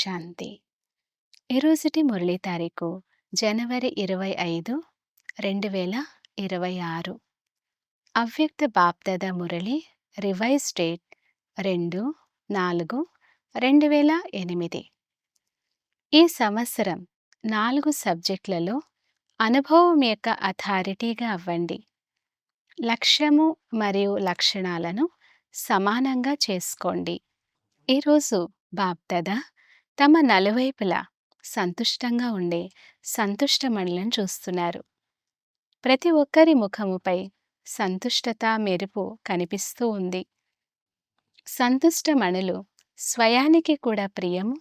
శాంతి. ఈరోజుటి మురళి తారీఖు జనవరి ఇరవై ఐదు రెండు వేల ఇరవై ఆరు. అవ్యక్త బాప్దాద మురళి రివైజ్ డేట్ రెండు నాలుగు రెండు వేల ఎనిమిది. ఈ సంవత్సరం నాలుగు సబ్జెక్టులలో అనుభవం యొక్క అథారిటీగా అవ్వండి. లక్ష్యము మరియు లక్షణాలను సమానంగా చేసుకోండి. ఈరోజు బాప్దాద తమ నలువైపులా సంతుష్టంగా ఉండే సంతుష్టమణులను చూస్తున్నారు. ప్రతి ఒక్కరి ముఖముపై సంతుష్టత మెరుపు కనిపిస్తూ ఉంది. సంతుష్టమణులు స్వయానికి కూడా ప్రియము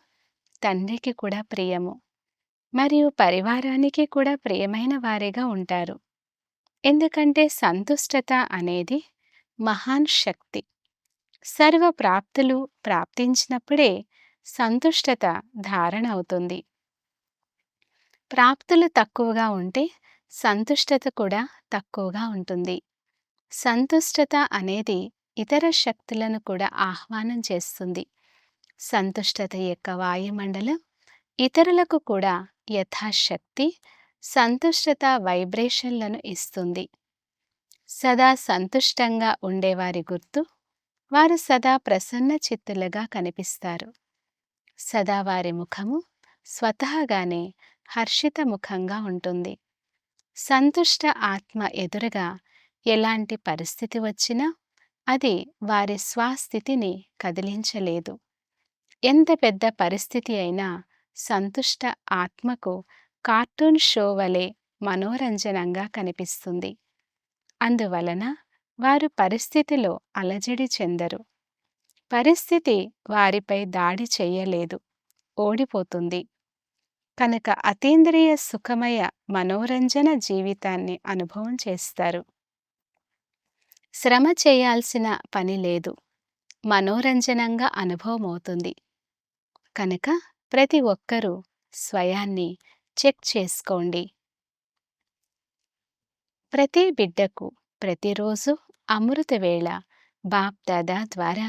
తండ్రికి కూడా ప్రియము మరియు పరివారానికి కూడా ప్రియమైన వారిగా ఉంటారు. ఎందుకంటే సంతుష్టత అనేది మహాన్ శక్తి. సర్వ ప్రాప్తులు ప్రాప్తించినప్పుడే సంతుష్టత ధారణ అవుతుంది. ప్రాప్తులు తక్కువగా ఉంటే సంతుష్టత కూడా తక్కువగా ఉంటుంది. సంతుష్టత అనేది ఇతర శక్తులను కూడా ఆహ్వానం చేస్తుంది. సంతుష్టత యొక్క వాయుమండలం ఇతరులకు కూడా యథాశక్తి సంతుష్టత వైబ్రేషన్లను ఇస్తుంది. సదా సంతుష్టంగా ఉండేవారి గుర్తు వారు సదా ప్రసన్న చిత్తులుగా కనిపిస్తారు. సదా వారి ముఖము స్వతహాగానే హర్షిత ముఖంగా ఉంటుంది. సంతుష్ట ఆత్మ ఎదురుగా ఎలాంటి పరిస్థితి వచ్చినా అది వారి స్వస్థితిని కదిలించలేదు. ఎంత పెద్ద పరిస్థితి అయినా సంతుష్ట ఆత్మకు కార్టూన్ షో వలె మనోరంజనంగా కనిపిస్తుంది. అందువలన వారు పరిస్థితిలో అలజడి చెందరు. పరిస్థితి వారిపై దాడి చెయ్యలేదు ఓడిపోతుంది. కనుక అతీంద్రియ సుఖమయ మనోరంజన జీవితాన్ని అనుభవం చేస్తారు. శ్రమ చేయాల్సిన పని లేదు. మనోరంజనంగా అనుభవం అవుతుంది కనుక ప్రతి ఒక్కరూ స్వయాన్ని చెక్ చేసుకోండి. ప్రతి బిడ్డకు ప్రతిరోజు అమృతవేళ బాప్ దాదా ద్వారా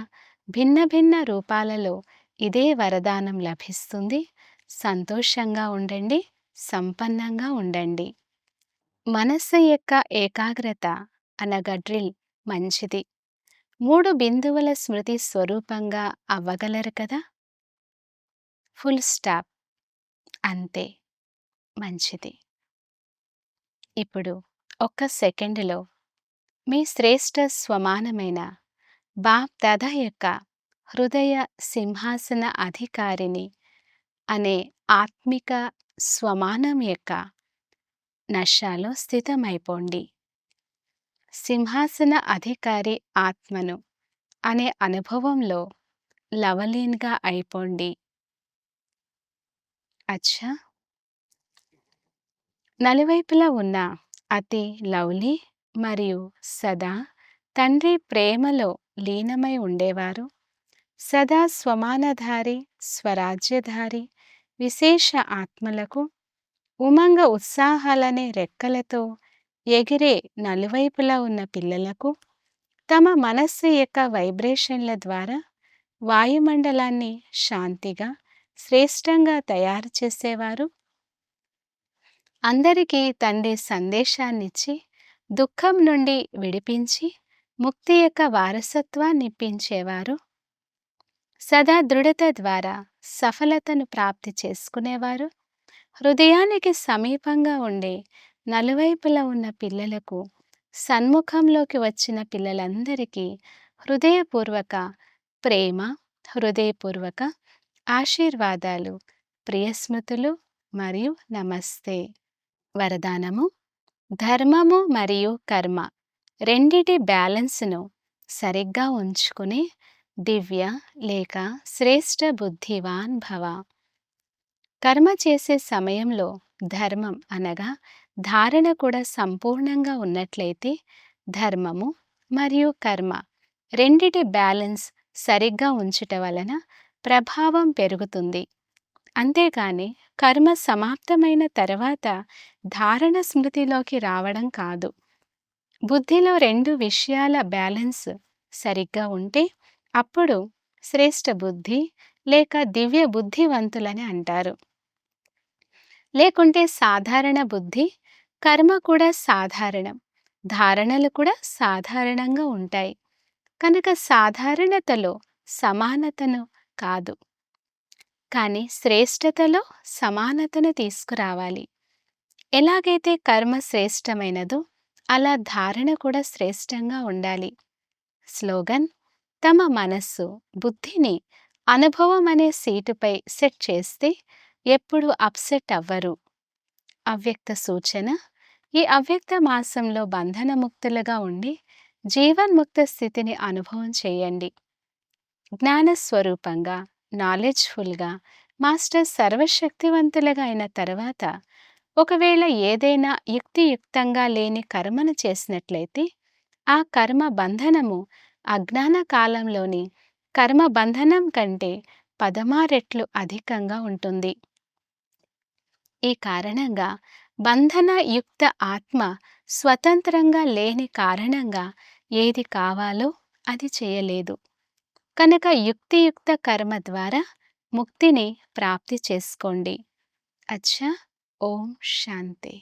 భిన్న భిన్న రూపాలలో ఇదే వరదానం లభిస్తుంది. సంతోషంగా ఉండండి సంపన్నంగా ఉండండి. మనస్సు యొక్క ఏకాగ్రత అనగా డ్రిల్ మంచిది. మూడు బిందువుల స్మృతి స్వరూపంగా అవ్వగలరు కదా? Full stop. అంతే. మంచిది. ఇప్పుడు ఒక్క సెకండ్లో మీ శ్రేష్ట స్వమానమైన బాప్ దాదా యొక్క హృదయ సింహాసన అధికారిని అనే ఆత్మిక స్వమానం యొక్క నశాలో స్థితమైపోండి. సింహాసన అధికారి ఆత్మను అనే అనుభవంలో లవలీన్గా అయిపోండి. అచ్చా! నలువైపులా ఉన్న అతి లవ్లీ మరియు సదా తండ్రి ప్రేమలో లీనమై ఉండేవారు. సదా స్వమానధారి స్వరాజ్యధారి విశేష ఆత్మలకు ఉమంగ ఉత్సాహాలనే రెక్కలతో ఎగిరే నలువైపులా ఉన్న పిల్లలకు తమ మనస్సు యొక్క వైబ్రేషన్ల ద్వారా వాయుమండలాన్ని శాంతిగా శ్రేష్టంగా తయారు చేసేవారు. అందరికీ తండ్రి సందేశాన్నిచ్చి దుఃఖం నుండి విడిపించి ముక్తి యొక్క వారసత్వాన్ని ఇప్పించేవారు సదా దృఢత ద్వారా సఫలతను ప్రాప్తి చేసుకునేవారు. హృదయానికి సమీపంగా ఉండే నలువైపులా ఉన్న పిల్లలకు సన్ముఖంలోకి వచ్చిన పిల్లలందరికీ హృదయపూర్వక ప్రేమ హృదయపూర్వక ఆశీర్వాదాలు ప్రియస్మృతులు మరియు నమస్తే. వరదానము ధర్మము మరియు కర్మ. రెండిటి బ్యాలెన్స్ను సరిగ్గా ఉంచుకునే దివ్య లేక శ్రేష్ట బుద్ధివాన్ భవ. కర్మ చేసే సమయంలో ధర్మం అనగా ధారణ కూడా సంపూర్ణంగా ఉన్నట్లయితే ధర్మము మరియు కర్మ రెండిటి బ్యాలెన్స్ సరిగ్గా ఉంచుట వలన ప్రభావం పెరుగుతుంది. అంతేకాని కర్మ సమాప్తమైన తర్వాత ధారణ స్మృతిలోకి రావడం కాదు. బుద్ధిలో రెండు విషయాల బ్యాలెన్స్ సరిగ్గా ఉంటే అప్పుడు శ్రేష్ట బుద్ధి లేక దివ్య బుద్ధివంతులని అంటారు. లేకుంటే సాధారణ బుద్ధి కర్మ కూడా సాధారణం ధారణలు కూడా సాధారణంగా ఉంటాయి. కనుక సాధారణతలో సమానతను కాదు. కానీ శ్రేష్టతలో సమానతను తీసుకురావాలి. ఎలాగైతే కర్మ శ్రేష్టమైనదో అలా ధారణ కూడా శ్రేష్టంగా ఉండాలి. స్లోగన్ తమ మనస్సు బుద్ధిని అనుభవం అనే సీటుపై సెట్ చేస్తే ఎప్పుడు అప్సెట్ అవ్వరు. అవ్యక్త సూచన ఈ అవ్యక్త మాసంలో బంధనముక్తులుగా ఉండి జీవన్ముక్త స్థితిని అనుభవం చేయండి. జ్ఞానస్వరూపంగా నాలెడ్జ్ఫుల్గా మాస్టర్ సర్వశక్తివంతులుగా అయిన తర్వాత ఒకవేళ ఏదైనా యుక్తియుక్తంగా లేని కర్మను చేసినట్లయితే ఆ కర్మ బంధనము అజ్ఞాన కాలంలోని కర్మ బంధనం కంటే పదమారెట్లు అధికంగా ఉంటుంది. ఈ కారణంగా బంధన యుక్త ఆత్మ స్వతంత్రంగా లేని కారణంగా ఏది కావాలో అది చేయలేదు. కనుక యుక్తియుక్త కర్మ ద్వారా ముక్తిని ప్రాప్తి చేసుకోండి. అచ్చా! ఓం శాంతి